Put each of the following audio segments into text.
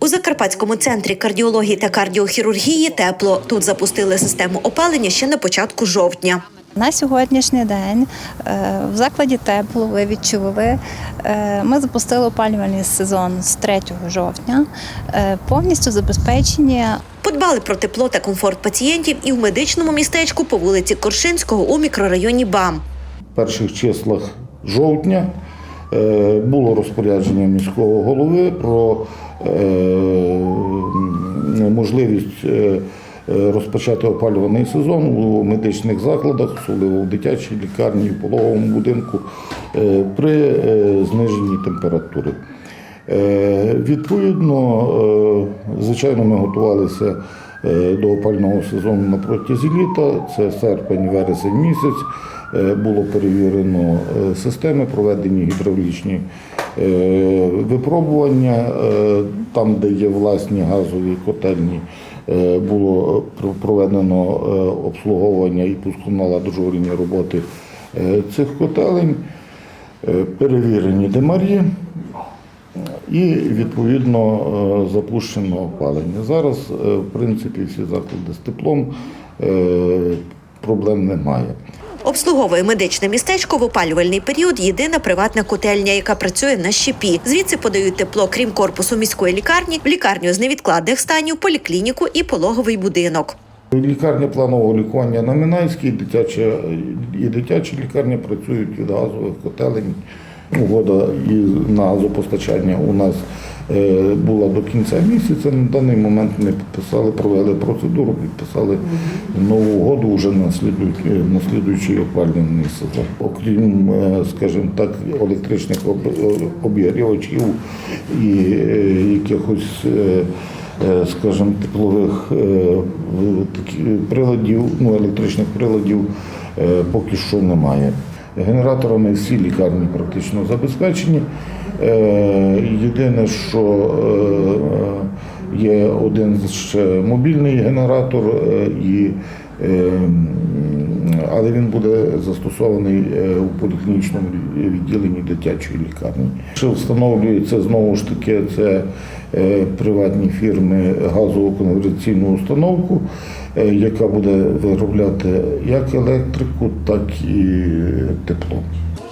У Закарпатському центрі кардіології та кардіохірургії тепло. Тут запустили систему опалення ще на початку жовтня. На сьогоднішній день е, в закладі тепло, ви відчули. е, Ми запустили опалювальний сезон з 3 жовтня. Е, Повністю забезпечені Подбали про тепло та комфорт пацієнтів і в медичному містечку по вулиці Коршинського у мікрорайоні БАМ. перших числах жовтня було розпорядження міського голови про е, можливість е, е, розпочати опалюваний сезон у медичних закладах, особливо в дитячій лікарні, в пологовому будинку, е, при е, зниженні температури. Е, Відповідно, е, звичайно, ми готувалися е, до опального сезону на протязі літа. Це серпень, вересень місяць. Е, Було перевірено е, системи, проведені гідравлічні е, випробування. Е, Там, де є власні газові котельні, е, було проведено е, обслуговування і пусконаладжувальні роботи е, цих котелень. Е, Перевірені демарі, і відповідно е, запущено опалення. Зараз, е, в принципі, всі заклади з теплом е, проблем немає. Обслуговує медичне містечко в опалювальний період єдина приватна котельня, яка працює на щепі. Звідси подають тепло, крім корпусу міської лікарні, в лікарню з невідкладних станів, поліклініку і пологовий будинок. Лікарня планового лікування на Минайській, дитяча і дитячі лікарні працюють від газових котелень. Угода на газопостачання у нас е, була до кінця місяця. На даний момент ми підписали, провели процедуру, підписали нову угоду вже на на слідуючий опалювальний сезон. Окрім, е, скажімо так, електричних об- обігрівачів і е, якихось. е, е, скажімо, теплових е, приладів, ну, електричних приладів е, поки що немає. Генераторами всі лікарні практично забезпечені. Е, Єдине, що е, є один ще мобільний генератор, е, і, але він буде застосований е, у поліклінічному відділенні дитячої лікарні. Що встановлюється знову ж таки, це е, приватні фірми газову конверційну установку, е, яка буде виробляти як електрику, так і тепло.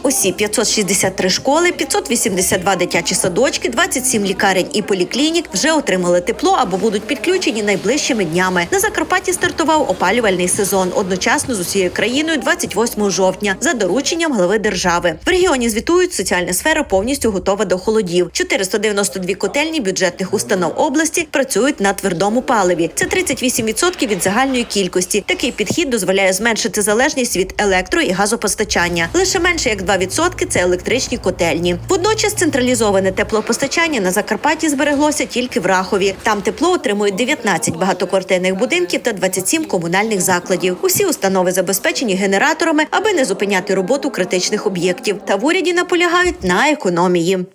Усі 563 школи, 582 дитячі садочки, 27 лікарень і поліклінік вже отримали тепло або будуть підключені найближчими днями. На Закарпатті стартував опалювальний сезон одночасно з усією країною 28 жовтня за дорученням глави держави. В регіоні звітують, соціальна сфера повністю готова до холодів. 492 котельні бюджетних установ області працюють на твердому паливі. Це 38% від загальної кількості. Такий підхід дозволяє зменшити залежність від електро і газопостачання. Лише менше як 2% – це електричні котельні. Водночас централізоване теплопостачання на Закарпатті збереглося тільки в Рахові. Там тепло отримують 19 багатоквартирних будинків та 27 комунальних закладів. Усі установи забезпечені генераторами, аби не зупиняти роботу критичних об'єктів. Та в уряді наполягають на економії.